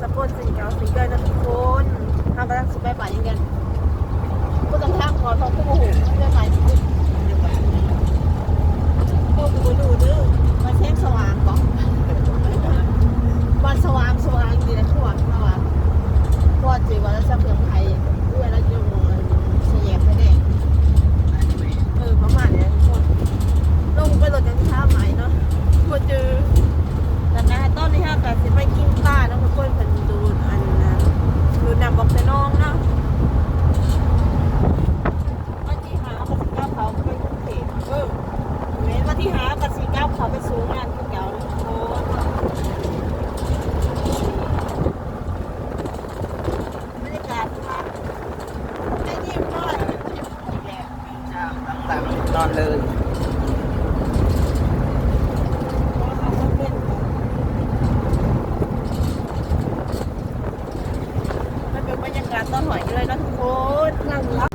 สปอนสิงเกาสิงเกิลนะทุกคนทำกำลังสิไปป่ายังไงก็ต้องทางขอทองคู่หูเรื่องไหนสิโอ้กูดูดื้อมันเส้นสว่างก่อนมันสว่างสว่างดีนะทั่วสว่างพอจีวันแล้วจะเพื่อนไทยด้วยแล้วยังเสียบไปแน่เออประมาณนี้ทุกคนลงไปรถยังช้าไหมเนาะพอเจอ แต่นะต้นนี้ฮะก็สิไปกินปลาเนาะทุกคนเป็นดูอันนะดูนำบอกแต่น้องเนาะวันที่หากับสีก้าวเขาไปกรุงเทพเออแม้วันที่หากับสีก้าวเขาไปสูงงานคือเก่าเนาะทุกคนบรรยากาศค่ะไม่เรียบร้อยอีกแล้ว ตามนอน เลยเพราะเขาก็เป็นมันเป็นบรรยากาศตอนหอยเลยนะทุกคนนั่งรับ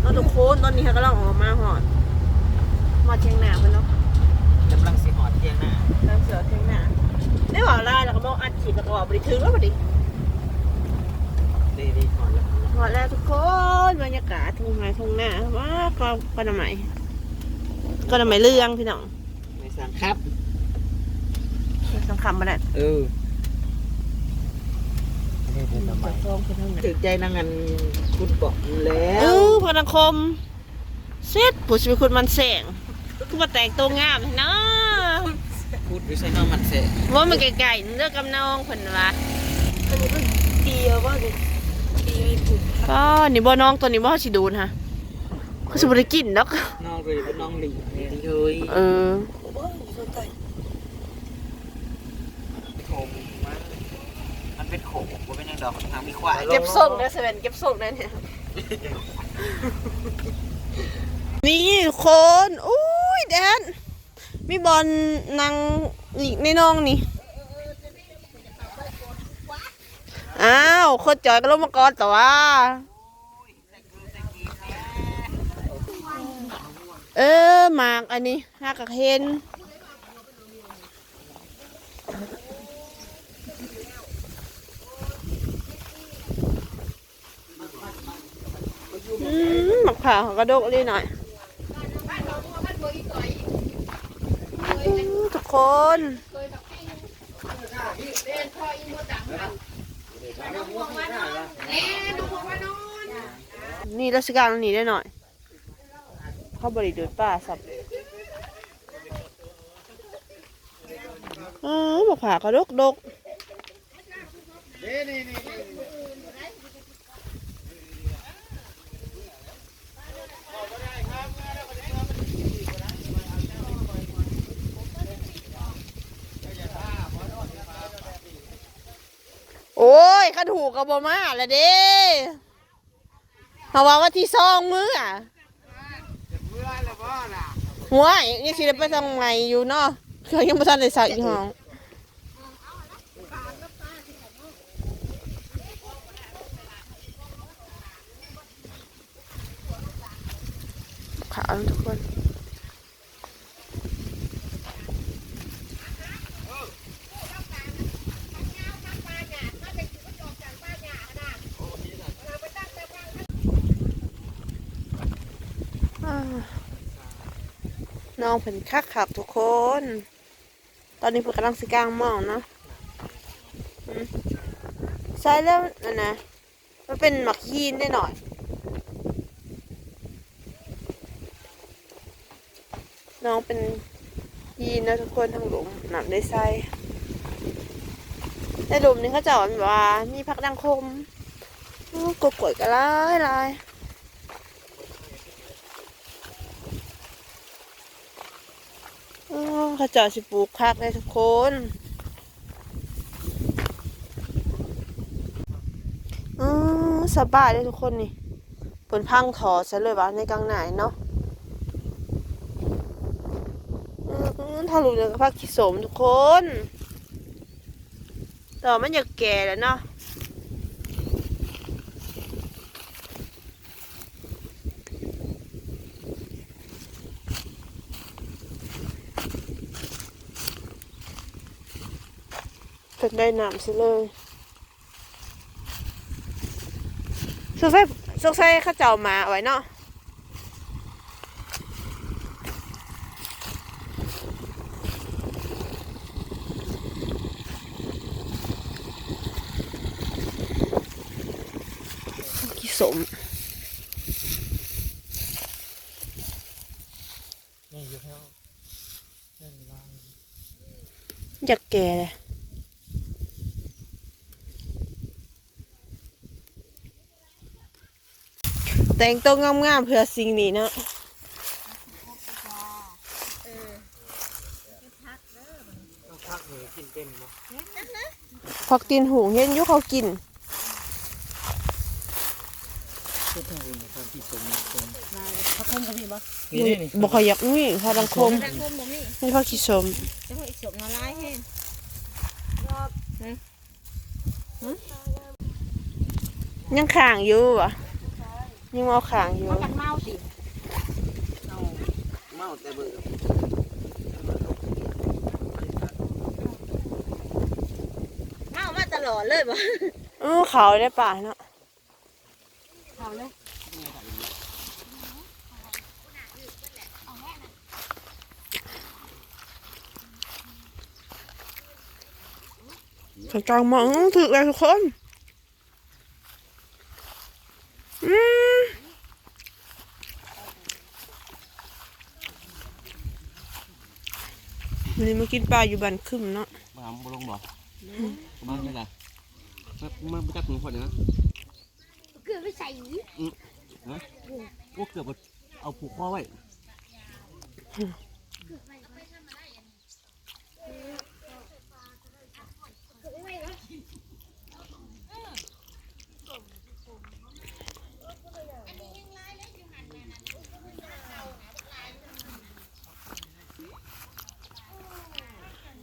เราทุกคนตอนนี้เขากำลังออกมาหอดมาเชียงหนาเพื่อนเนาะกำลังสิหอดเที่ยงหน้าตามเสือเชียงหนา ได้บอกไล่แล้วก็บอกอัดขีดแล้วก็บอกบริถึงแล้วบริดีดีหอดแล้วหอดแล้วทุกคนบรรยากาศทุ่งไม้ทุ่งหน้าว่าก็ก็ทำไมก็ทำไมเรื่องพี่น้องไม่สั่งครับสำคัญมาแล้วเออนี่เป็นทำไมจะฟ้องคนทั้งนั้นถึกใจนางงันคุณเกาะแล้เอวอพนังคมเสร็จผู้ชีวิตคุณมันแสงคือมาแต่งตัวงามเนาะ พูดอยู่ใส่น้องมันเสะว่ามันไกลๆเลือกกำนองคนละอันนี้มันตีเยอะมากเลยตีไม่ถูกก็นี่บ่น้องตัวนี้บ่สิดูนฮะคือสิบ่ได้กินดอกน้องเลยเป็นน้องหลีนี่เฮ้ยเออโขงมันมันเป็นโขงมันเป็นยังดอกทางมีควายเก็บส่งนะเซเว่นเก็บส่งนะเนี่ยนี่ทุกคนอุ้ยแดน มีบอลนางนี่ในน้องนี่ อ้าวโคตรจอยก็ลงมากอนแต่ว่า เออหมากอันนี้หากระเห็นหมักผ่าของกระดกเลยหน่อยอื้อทุก คน นี่ราชการหนีได้หน่อย เข้าบริดูดป้าสับอ๋อบอกผ่ากระดกดก โอ้ยขันหูกับบมาแล้วเด้เพราะว่าว่าที่ซองมืออะหัวยังสิได้ไปทางใหม่อยู่เนาะเขายังไม่ทันได้ใส่อีกห้องขาวทุกคนอ่า น้องเป็นคักขับทุกคน ตอนนี้เพิ่นกำลังสิกลางหมองเนาะใช่แล้วนะนะ มันเป็นหมักยีนได้หน่อยน้องเป็นยีนนะทุกคนทั้งหลุมหนำได้ใส่ในหลุมนี้เขาจะเอาแบบว่ามีพักดังคมอู้กบกวยกระไรลาย อ๋อ เขาเจาะสิปลูกคักเลยทุกคนอือสบายเลยทุกคนนี่เปินพังถอซะเลยว่าในกลางไหนเนาะอือถ้ารู้เรื่องก็พักขี้สมทุกคนแต่ว่ามันอยากแก่แล้วเนาะอ เป็น ได้น้ำซะเลยสงสัยสงสัยข้าเจ้ามาเอาไว้เนาะกี่สมนี่อยู่แล้วนี่ล่างอยากแก่เลย แต่งตัวงามๆเพื่อสิ่งนี้เนาะพักหนูกินเป็นบ่พักตีนหูเห็นอยุเขากินก็ต้องอุ่นความที่สมสมเขาคมกับพี่บ่นี่นี่นี่บกเขาอยากมีพาดังคมคมบ่มีนี่พักขี้สมจะพวกอีสมละลายเห็นยังข่างอยู่วะ ยังเอาข่างอยู่มันกันเมาสิเมาแต่เบื่อเมามาตลอดเลยบ่เออเขาได้ป่าเนาะเขาเลยกลางมองถึกเลยทุกคนอื มวันนี้มากินปลาอยู่บ้านคึมเนาะบ้ามบ่ลงบ่บ้ามไม่ได้มามาจับหนูคนนะเกือบไปใส่นะโอ้เกือบเอาผูกคอไว้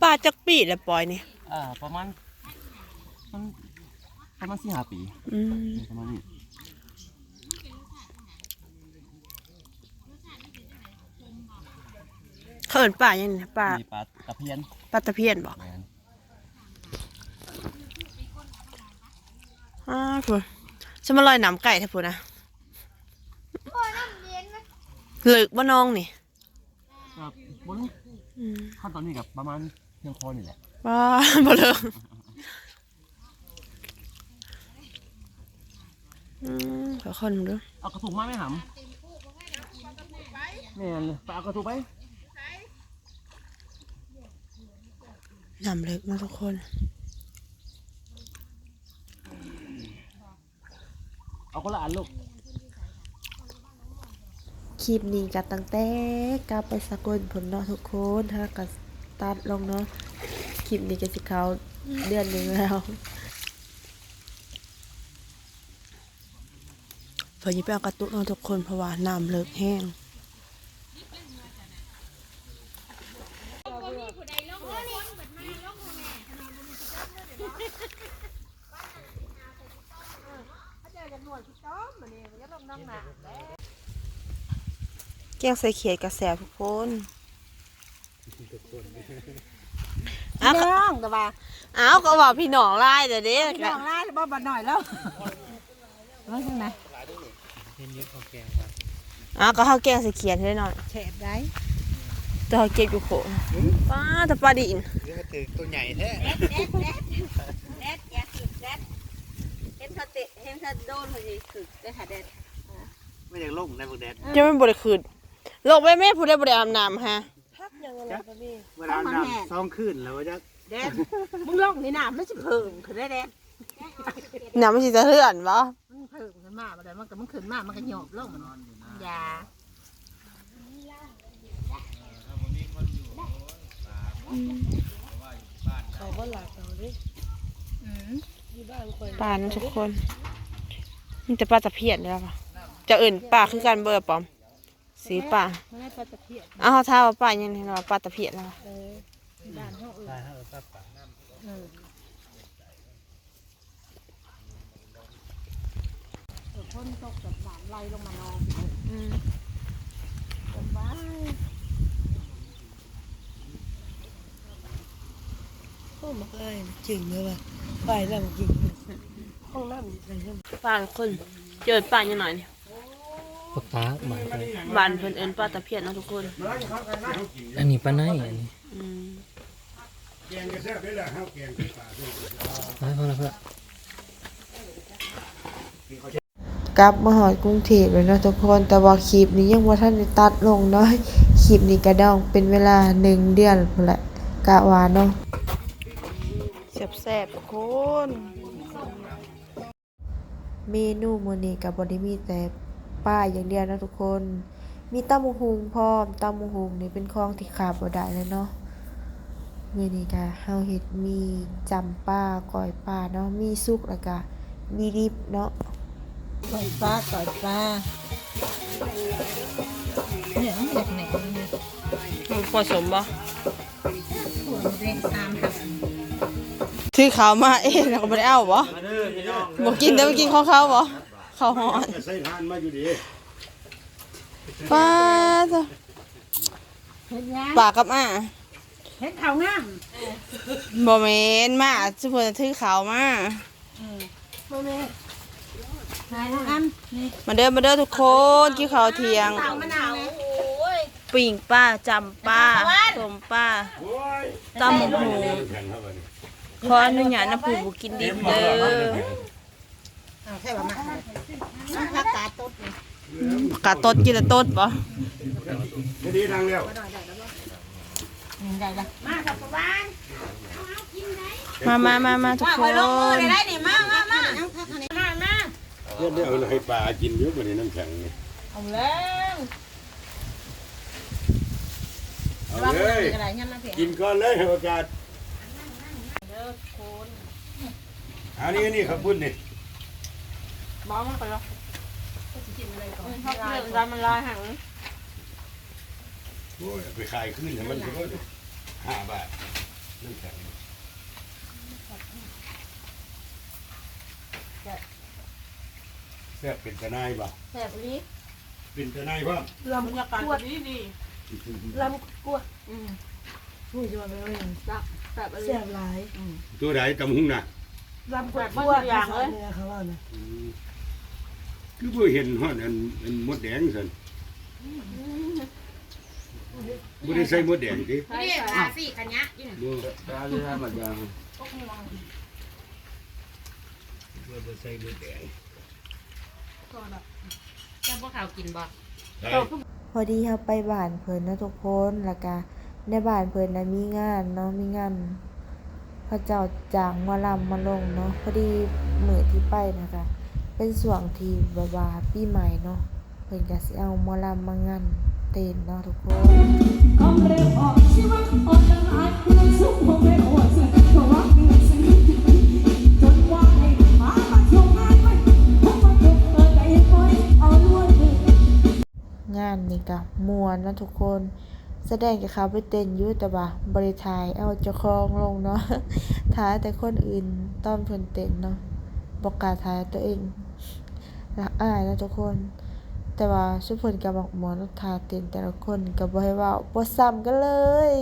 ปลาจักปีแล้วปล่อยนี่อ่าประมาณมันประมาณสี่ห้าปีอืมประมาณนี้เขาเอินปลายังไงปลามีปลาตะเพียนปลาตะเพียนบอกแมนอ้าวพูนจะมาลอยน้ำไก่แท้พูนนะเหลึกบ่น้องนี่ครับบนอืมขั้นตอนนี้กับประมาณเพี ยงคอนี่แหละว้าบ่เลิกอืมขอคนดูเอากระถุงมาไหมหำแม่นเลยไปเอากระถุงไปน้ำเลิกนะทุกคนเอาคนละอันลูกคลิปนี้กับตั้งแต่กลับไปสกลผลเนาะทุกคนถ้ากับ ตัดลงเนาะคลิปนี้จะสิเขาเดือนหนึ่งแล้วเพื่อจะไปเอากระตุกเนาทุกคนเพราะว่าน้ำเลิกแห้งเกี้ยงใส่เขียดกระแสทุกคน อ้าวน้องแต่ว่าอ้าวก็บอกพี่น้องไล่เดี๋ยวนี้พี่น้องลายแล้วบ่บ่หน่อยแล้วว่าจังได๋อ้าวก็เขาแกงใส่เขียดให้หน่อยแฉบได้แต่เขาเก็บอยู่โขงป้าแต่ปลาดินเดี๋ยวถือตัวใหญ่แท้แดดแดดแดดแดดอย่าถึกแดดเห็นเขาเตะเห็นเขาโดนเขาสิถึกได้ค่ะแดดไม่อยากลงในบุกแดดจะไม่บริคืนลงไปแม่ผู้ได้บริอาบน้ำฮะ พักยังไงบ่มีเวลาน้ำซองขึ้นแล้วว่าจะแดดมึงลงนี่น้ำมันสิเพิ่มขึ้นได้แดดน้ำมันสิจะเลื่อนวะมันเพิ่มขึ้นมาบ่ได้มันก็มันขึ้นมามันก็หยอบลงมันยาปลานะทุกคน นี่แต่ปลาตะเพียนแล้วปะจะเอื่นปลาคือการเบอร์ปอม สีปลาไม่ให้ปลาตะเพียนอ้าวเขาท้าว่าปลายังไงว่าปลาตะเพียนแล้ววะเออบ้านเฮาเออได้ฮะตัดปากเออเออพ่นตกจากบ้านไล่ลงมานอนอืมสบายโอ้มาเลยจริงเลยว่ะไปแล้วจริงห้องน้ำอะไรเนี่ยป้าคนเจอป้าอยู่หน่อยนี่ ปลาป้าหมายไปบ้านเพิ่นเอิ้นป้าตะเพียนเนาะทุกคน อันนี้ปลาไหนอันนี้อืมไปพอแล้วพอแล้วกลับมาหอดกรุงเทพแล้วเนาะทุกคน แต่ว่าคลิปนี้ยังบ่ทันได้ตัดลงเนาะคลิปนี้ก็ดองเป็นเวลาหนึ่งเดือนพุ่นแหละกะว่าเนาะ แซ่บๆทุกคน เมนูมื้อนี้ก็บ่ได้มีแต่ ป้าอย่างเดียวนะทุกคน มีตำบักหุ่งพร้อมตำบักหุ่งนี่เป็นของที่ขาดบ่ได้เลยเนาะมื้อนี้ก็เฮาเฮ็ดมีจำปลาก้อยปลาเนาะมีสุกแล้วก็มีดิบเนาะปล่อยปลาปล่อยปลาเนี่ยมันอยากแหนมเนี่ยมันผสมบ่หัวมันเด้งตามกับถือขาวมาเองแล้วก็บ่ได้เอาบ่มาเด้อพี่น้องบ่กินแต่บ่กินของเขาบ่เขาวหอนใส่ทานมาอยู่ดีปลาจ้ะเฮ็ดยังปลากับอ่าเฮ็ดข้าวงามบ่แม่นมาซุเพิ่นถือขาวมา บ่แม่นายน้ำนี่มาเด้อมาเด้อทุกคนกินข้าวเที่ยง มะนาวโอ้ยปิ้งปลาจำปลาต้มปลาโอ้ยตำบักหูแข็งครับวันนี้ขออนุญาตนะผู้บ่กินดิบเด้อเอา แค่ว่ามาน้ำผักกาดต้นนี่กะตดกินแต่ตดบ่คดีทางแล้วได้ละมาครับบ้านมามามามาทุกคนได้นี่มามามามามาเรียกได้เอาให้ปลากินเยอะกว่านี้น้ำแข็งนี่เอาแล้วเอาเราเลยอะไรเนี่ยมาเพียงกินก่อนเลยให้โอกาสอันนี้นี่ขับพุ่นนี่ บ้ามากไปแล้วชอบเรื่องการมันลายหังโอ้ยไปขายขึ้นให้มันก็ห้าบาทน้ำแข็งแซ่บเป็นทนายบ่แซ่บลีเป็นทนายพ่อลำกวดดีดีลำกวดอืมพูดจะมาเป็นอะไรแซ่บแซ่บหลายตัวไหนตำหุงน่ะลำกวดกวดอย่างเลยเขาว่านะอืม คือบ่เห็นฮอดอันอันมดแดงซั่นบ่ได้ใส่มดแดงตินี่ราศีกันยะอยู่บ่ตาเรือหมดยังบ่ได้ใส่มดแดงแล้วพวกเขากินบ่ใส่พอดีเฮาไปบ้านเพิ่นนะทุกคนแล้วก็ในบ้านเพิ่นน่ะมีงานเนาะมีงานพระเจ้าจ้างหมาลำมาลงเนาะพอดีมื้อที่ไปนะคะ เป็นช่วงที่แบบว่าปีใหม่เนาะเพิ่นก็สิเอาหมอลำมางานเต้นเนาะทุกคนงานนี่ก็ม่วนเนาะทุกคน แสดงกับเขาไปเต้นอยู่แต่ว่าบริทายเอาเจ้าของลงเนาะถ่ายแต่คนอื่นต้อนเพิ่นเต้นเนาะบอกกาถ่ายตัวเอง ละอายนะทุกคน แต่ว่าสุเพิ่นก็บอกหมอนาะท่าเต้นแต่ละคนก็บ่ให้เว้าบ่ซ้ำกันเลย